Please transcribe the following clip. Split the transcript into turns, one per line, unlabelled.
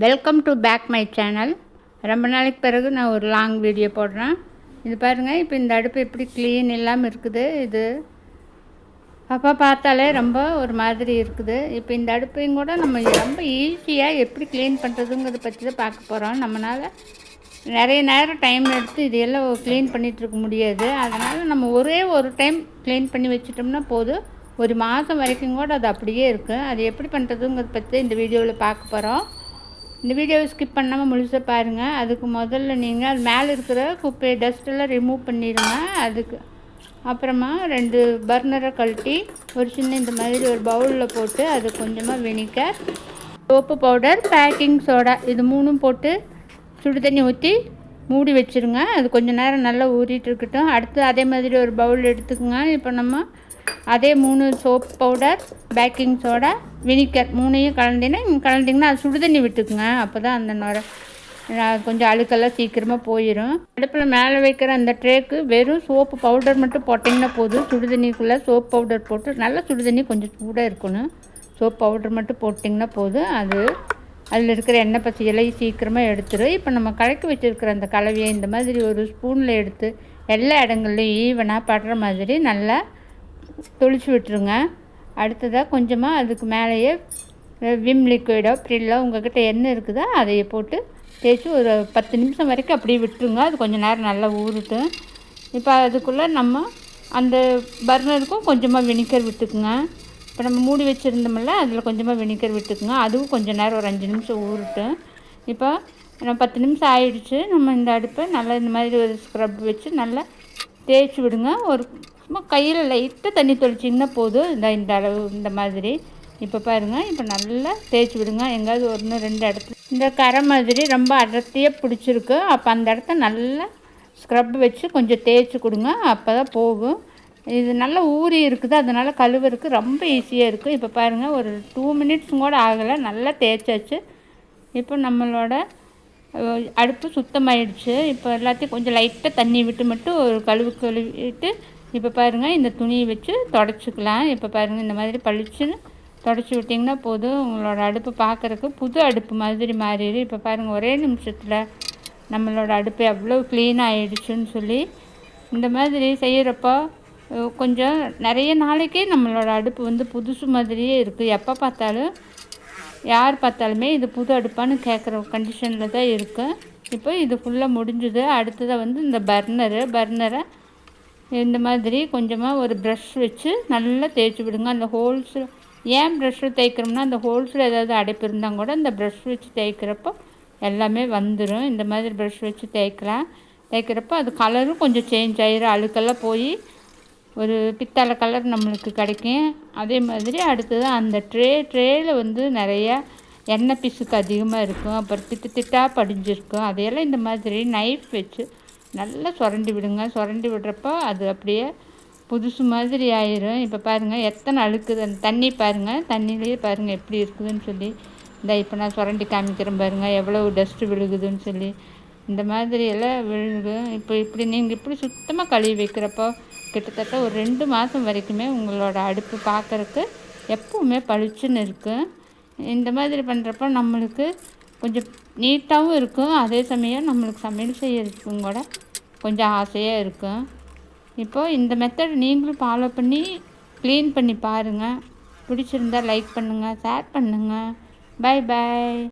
Welcome to back my channel ரொம்ப நாளைக்கு பிறகு நான் ஒரு லாங் வீடியோ போடுறேன். இது பாருங்கள் இப்போ இந்த அடுப்பு எப்படி க்ளீன் இல்லாமல் இருக்குது இது. அப்போ பார்த்தாலே ரொம்ப ஒரு மாதிரி இருக்குது. இப்போ இந்த அடுப்பையும் கூட நம்ம ரொம்ப ஈஸியாக எப்படி க்ளீன் பண்ணுறதுங்கிறத பற்றி தான் பார்க்க போகிறோம் நம்மளால் நிறைய நேரம் டைம் எடுத்து இதையெல்லாம் க்ளீன் பண்ணிகிட்ருக்க முடியாது. அதனால் நம்ம ஒரே ஒரு டைம் க்ளீன் பண்ணி வச்சிட்டோம்னா போதும். ஒரு மாதம் வரைக்கும் கூட அது அப்படியே இருக்குது அது எப்படி பண்ணுறதுங்கிறத பற்றி இந்த வீடியோவில் பார்க்க போகிறோம் இந்த வீடியோவை ஸ்கிப் பண்ணாமல் முழுசாக பாருங்கள் அதுக்கு முதல்ல நீங்கள் அது மேலே இருக்கிற குப்பையை டஸ்ட்டெல்லாம் ரிமூவ் பண்ணிடுங்க அதுக்கு அப்புறமா ரெண்டு பர்னரை கழட்டி ஒரு சின்ன இந்த மாதிரி ஒரு பவுலில் போட்டு அது கொஞ்சமாக vinegar soap powder baking soda இது மூணும் போட்டு சுடு தண்ணி ஊற்றி மூடி வச்சுருங்க. அது கொஞ்சம் நேரம் நல்லா ஊறிட்டு இருக்கட்டும். அடுத்து அதே மாதிரி ஒரு பவுல் எடுத்துக்கோங்க. இப்போ நம்ம அதே மூணு soap powder baking soda vinegar மூணையும் கலந்தீங்கன்னா கலந்திங்கன்னா அது சுடுதண்ணி விட்டுக்குங்க. அப்போ தான் அந்த நுர கொஞ்சம் அழுக்கெல்லாம் சீக்கிரமாக போயிடும் அடுப்பில் மேலே வைக்கிற அந்த ட்ரேக்கு வெறும் சோப்பு பவுடர் மட்டும் போட்டிங்கன்னா போதும். சுடுதண்ணிக்குள்ளே சோப் பவுடர் போட்டு நல்லா சுடுதண்ணி கொஞ்சம் சூடாக இருக்கணும். சோப் பவுடர் மட்டும் போட்டிங்கன்னா போதும். அது அதில் இருக்கிற எண்ணெய் பச்சையெல்லாம் சீக்கிரமாக எடுத்துரும். இப்போ நம்ம கலக்கி வச்சுருக்கிற அந்த கலவையை இந்த மாதிரி ஒரு ஸ்பூனில் எடுத்து எல்லா இடங்கள்லையும் ஈவனாக படுற மாதிரி நல்லா தொளிச்சு விட்டுருங்க. அடுத்ததாக கொஞ்சமாக அதுக்கு மேலேயே விம் லிக்விடோ ப்ரில்லோ உங்கள்கிட்ட என்ன இருக்குதோ அதையே போட்டு தேய்ச்சி ஒரு பத்து நிமிஷம் வரைக்கும் அப்படியே விட்டுருங்க. அது கொஞ்சம் நேரம் நல்லா ஊறட்டும். இப்போ அதுக்குள்ளே நம்ம அந்த பர்னருக்கும் கொஞ்சமாக வினிகர் விட்டுக்குங்க. இப்போ நம்ம மூடி வச்சுருந்தோம்ல அதில் கொஞ்சமாக வினிகர் விட்டுக்குங்க. அதுவும் கொஞ்சம் நேரம் ஒரு அஞ்சு நிமிஷம் ஊறட்டும். இப்போ நம்ம பத்து நிமிஷம் ஆயிடுச்சு. நம்ம இந்த அடுப்பை நல்லா இந்த மாதிரி ஒரு ஸ்க்ரப் வச்சு நல்லா தேய்ச்சி விடுங்க. ஒரு சும்மா கையில் லைட்டாக தண்ணி தெளிச்சிங்கன்னா போதும் இந்த இந்த அளவு இந்த மாதிரி. இப்போ பாருங்கள் இப்போ நல்லா தேய்ச்சி விடுங்க. எங்கேயாவது ஒன்று ரெண்டு இடத்துல. இந்த கரை மாதிரி ரொம்ப அடர்த்தியாக பிடிச்சிருக்கு. அப்போ அந்த இடத்த நல்லா ஸ்க்ரப் வச்சு கொஞ்சம் தேய்ச்சி கொடுங்க. அப்போ தான் போகும். இது நல்லா ஊறி இருக்குது. அதனால் கழுவுறதுக்கு ரொம்ப ஈஸியாக இருக்குது இப்போ பாருங்கள் ஒரு டூ மினிட்ஸும் கூட ஆகலை. நல்லா தேய்ச்சாச்சு. இப்போ நம்மளோட அடுப்பு சுத்தமாயிடுச்சு. இப்போ எல்லாத்தையும் கொஞ்சம் லைட்டாக தண்ணி விட்டு மட்டும் ஒரு கழுவு கழுவிட்டு இப்போ பாருங்கள் இந்த துணியை வச்சு தொடச்சிக்கலாம். இப்போ பாருங்கள் இந்த மாதிரி பளிச்சுன்னு தொடச்சி விட்டிங்கன்னா போதும். உங்களோட அடுப்பு பார்க்குறக்கு புது அடுப்பு மாதிரி மாறிடு. இப்போ பாருங்கள் ஒரே நிமிஷத்தில் நம்மளோட அடுப்பு எவ்வளோ க்ளீன் ஆகிடுச்சுன்னு சொல்லி இந்த மாதிரி செய்கிறப்போ கொஞ்சம் நிறைய நாளைக்கே நம்மளோட அடுப்பு வந்து புதுசு மாதிரியே இருக்குது எப்போ பார்த்தாலும் யார் பார்த்தாலுமே இது புது அடுப்பான்னு கேட்குற கண்டிஷனில் தான் இருக்குது இப்போ இது ஃபுல்லாக முடிஞ்சுது. அடுத்ததாக வந்து இந்த பர்னரு பர்னரை இந்த மாதிரி கொஞ்சமாக ஒரு ப்ரஷ் வச்சு நல்லா தேய்ச்சி விடுங்க. அந்த ஹோல்ஸில் ஏன் ப்ரஷ்ஷில் தேய்க்கிறோம்னா அந்த ஹோல்ஸில் ஏதாவது அடைப்பு இருந்தால் கூட இந்த ப்ரஷ் வச்சு தேய்க்கிறப்போ எல்லாமே வந்துடும் இந்த மாதிரி ப்ரஷ் வச்சு தேய்க்கலாம். தேய்க்கிறப்போ அது கலரும் கொஞ்சம் சேஞ்ச் ஆயிரும். அழுக்கெல்லாம் போய் ஒரு பித்தளை கலர் நம்மளுக்கு கிடைக்கும். அதே மாதிரி அடுத்தது அந்த ட்ரே ட்ரேயில் வந்து நிறையா எண்ணெய் பிசுக்கு அதிகமாக இருக்கும். அப்புறம் திட்டு திட்டாக படிஞ்சிருக்கும். அதையெல்லாம் இந்த மாதிரி நைஃப் வச்சு நல்லா சுரண்டி விடுங்க. சுரண்டி விடுறப்போ அது அப்படியே புதுசு மாதிரி ஆயிரும். இப்போ பாருங்கள் எத்தனை அழுக்குது. அந்த தண்ணி பாருங்கள் தண்ணியிலேயே பாருங்கள் எப்படி இருக்குதுன்னு சொல்லி. இந்த இப்போ நான் சுரண்டி காமிக்கிறேன் பாருங்கள் எவ்வளோ டஸ்ட்டு விழுகுதுன்னு சொல்லி. இந்த மாதிரி எல்லாம் விழுகும் இப்போ இப்படி நீங்கள் இப்படி சுத்தமாக கழுவி வைக்கிறப்போ கிட்டத்தட்ட ஒரு ரெண்டு மாதம் வரைக்குமே உங்களோட அடுப்பு பார்க்குறக்கு எப்பவுமே பளிச்சுன்னு இருக்கும் இந்த மாதிரி பண்ணுறப்போ நம்மளுக்கு கொஞ்சம் நீட்டாகவும் இருக்கும். அதே சமயம் நம்மளுக்கு சமையல் செய்யறதுக்கும் கூட கொஞ்சம் ஆசையாக இருக்கும். இப்போது இந்த மெத்தட் நீங்களும் ஃபாலோ பண்ணி க்ளீன் பண்ணி பாருங்கள் பிடிச்சிருந்தா லைக் பண்ணுங்கள் ஷேர் பண்ணுங்கள் பை பை